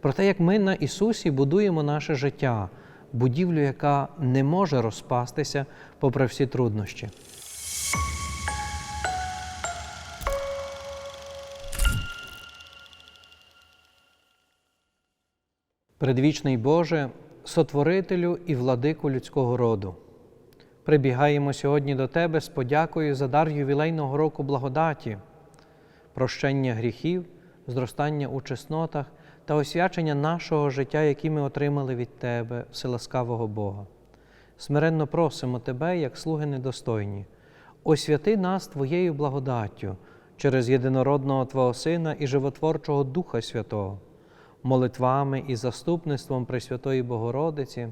про те, як ми на Ісусі будуємо наше життя, будівлю, яка не може розпастися попри всі труднощі. Предвічний Боже, сотворителю і владику людського роду. Прибігаємо сьогодні до Тебе з подякою за дар ювілейного року благодаті, прощення гріхів, зростання у чеснотах та освячення нашого життя, які ми отримали від Тебе, вселаскавого Бога. Смиренно просимо Тебе, як слуги недостойні, освяти нас Твоєю благодаттю через єдинородного Твого Сина і животворчого Духа Святого, молитвами і заступництвом Пресвятої Богородиці,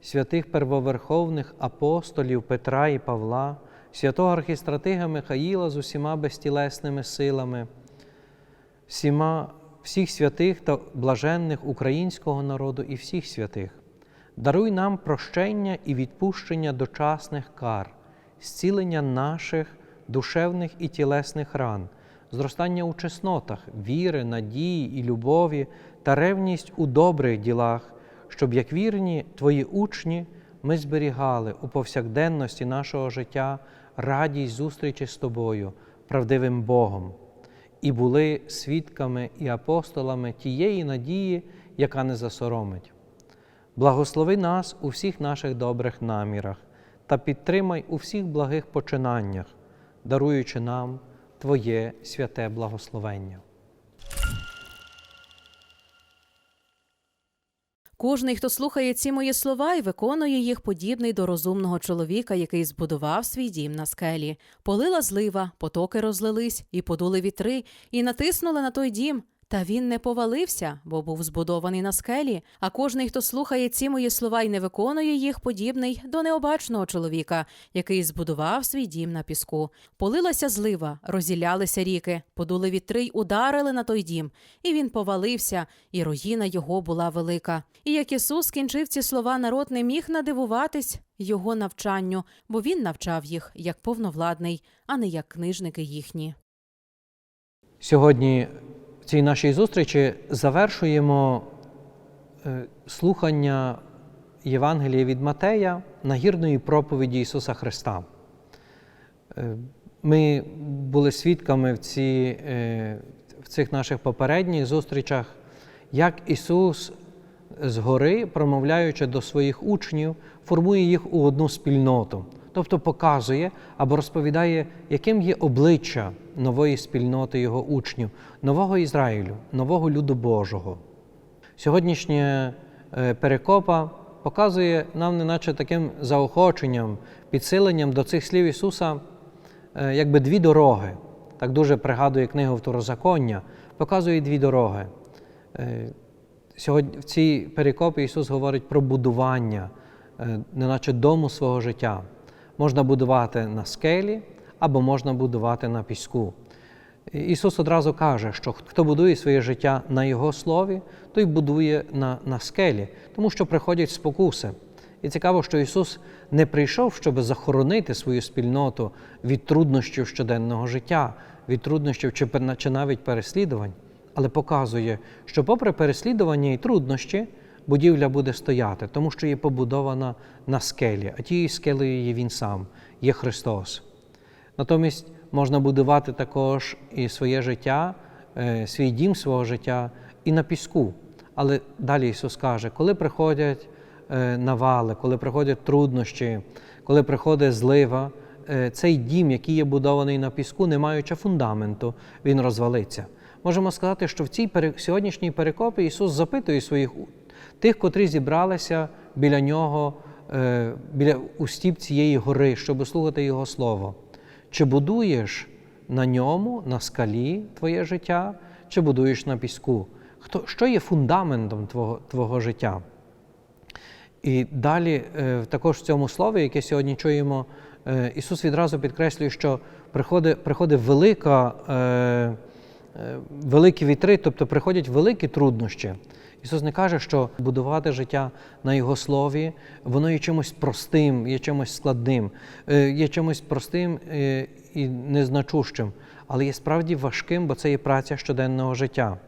святих первоверховних апостолів Петра і Павла, святого архістратига Михаїла з усіма безтілесними силами, всіма, всіх святих та блаженних українського народу і всіх святих. Даруй нам прощення і відпущення дочасних кар, зцілення наших душевних і тілесних ран, зростання у чеснотах, віри, надії і любові та ревність у добрих ділах, щоб, як вірні Твої учні, ми зберігали у повсякденності нашого життя радість зустрічі з Тобою, правдивим Богом, і були свідками і апостолами тієї надії, яка не засоромить. Благослови нас у всіх наших добрих намірах та підтримай у всіх благих починаннях, даруючи нам Твоє святе благословення. Кожний, хто слухає ці мої слова і виконує їх, подібний до розумного чоловіка, який збудував свій дім на скелі. Полила злива, потоки розлились, і подули вітри, і натиснули на той дім. Та він не повалився, бо був збудований на скелі. А кожний, хто слухає ці мої слова і не виконує їх, подібний до необачного чоловіка, який збудував свій дім на піску. Полилася злива, розділялися ріки, подули вітри й ударили на той дім. І він повалився, і руїна його була велика. І як Ісус скінчив ці слова, народ не міг надивуватись його навчанню, бо він навчав їх як повновладний, а не як книжники їхні. Сьогодні цій нашій зустрічі завершуємо е, слухання Євангелія від Матея нагірної проповіді Ісуса Христа. Е, Ми були свідками в, ці, е, в цих наших попередніх зустрічах, як Ісус згори, промовляючи до своїх учнів, формує їх у одну спільноту, тобто показує або розповідає, яким є обличчя нової спільноти його учнів, нового Ізраїлю, нового люду Божого. Сьогоднішня е, перекопа показує нам, неначе таким заохоченням, підсиленням до цих слів Ісуса, е, якби дві дороги. Так дуже пригадує книгу Второзаконня, показує дві дороги. Е, Сьогодні в цій перекопі Ісус говорить про будування, неначе дому свого життя. Можна будувати на скелі або можна будувати на піску. Ісус одразу каже, що хто будує своє життя на Його слові, той будує на, на скелі, тому що приходять спокуси. І цікаво, що Ісус не прийшов, щоб захоронити свою спільноту від труднощів щоденного життя, від труднощів чи, чи навіть переслідувань, але показує, що попри переслідування і труднощі, будівля буде стояти, тому що є побудована на скелі, а тією скелею є Він сам, є Христос. Натомість можна будувати також і своє життя, е, свій дім свого життя і на піску. Але далі Ісус каже, коли приходять е, навали, коли приходять труднощі, коли приходить злива, е, цей дім, який є будований на піску, не маючи фундаменту, він розвалиться. Можемо сказати, що в цій сьогоднішній перекопі Ісус запитує своїх тих, котрі зібралися біля нього, е, біля устіп цієї гори, щоб слухати Його Слово. Чи будуєш на ньому, на скалі твоє життя, чи будуєш на піску? Хто, що є фундаментом твого, твого життя? І далі, е, також в цьому слові, яке сьогодні чуємо, е, Ісус відразу підкреслює, що приходить, приходить велика, великі вітри, тобто приходять великі труднощі. Ісус не каже, що будувати життя на Його слові, воно є чимось простим, є чимось складним, е, є чимось простим е, і незначущим, але є справді важким, бо це є праця щоденного життя.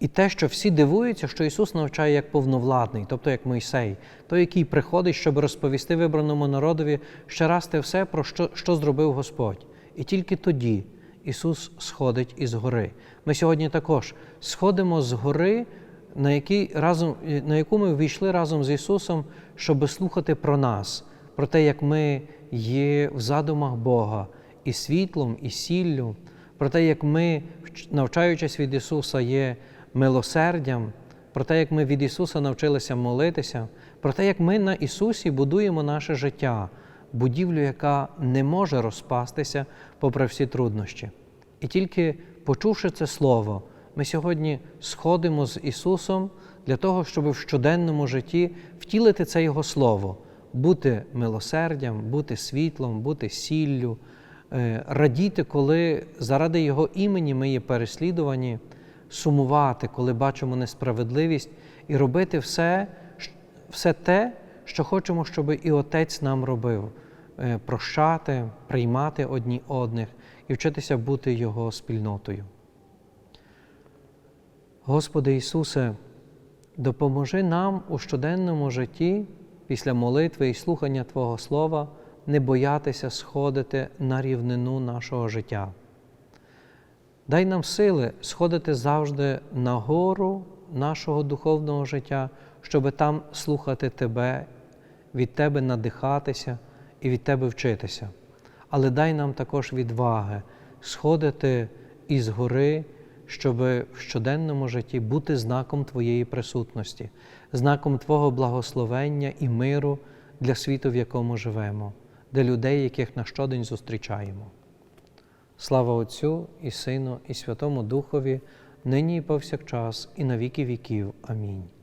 І те, що всі дивуються, що Ісус навчає як повновладний, тобто як Мойсей, той, який приходить, щоб розповісти вибраному народові ще раз те все, про що, що зробив Господь. І тільки тоді Ісус сходить із гори. Ми сьогодні також сходимо з гори, на, який разом, на яку ми ввійшли разом з Ісусом, щоб слухати про нас, про те, як ми є в задумах Бога і світлом, і сіллю, про те, як ми, навчаючись від Ісуса, є милосердям, про те, як ми від Ісуса навчилися молитися, про те, як ми на Ісусі будуємо наше життя, будівлю, яка не може розпастися попри всі труднощі. І тільки почувши це Слово, ми сьогодні сходимо з Ісусом для того, щоб в щоденному житті втілити це Його Слово, бути милосердям, бути світлом, бути сіллю, е, радіти, коли заради Його імені ми є переслідувані, сумувати, коли бачимо несправедливість, і робити все, все те, що хочемо, щоб і Отець нам робив е, прощати, приймати одні одних і вчитися бути Його спільнотою. Господи Ісусе, допоможи нам у щоденному житті після молитви і слухання Твого Слова не боятися сходити на рівнину нашого життя. Дай нам сили сходити завжди на гору нашого духовного життя, щоб там слухати Тебе, від Тебе надихатися і від Тебе вчитися. Але дай нам також відваги сходити із гори, щоб в щоденному житті бути знаком Твоєї присутності, знаком Твого благословення і миру для світу, в якому живемо, для людей, яких на щодень зустрічаємо. Слава Отцю і Сину, і Святому Духові, нині і повсякчас, і на віки віків. Амінь.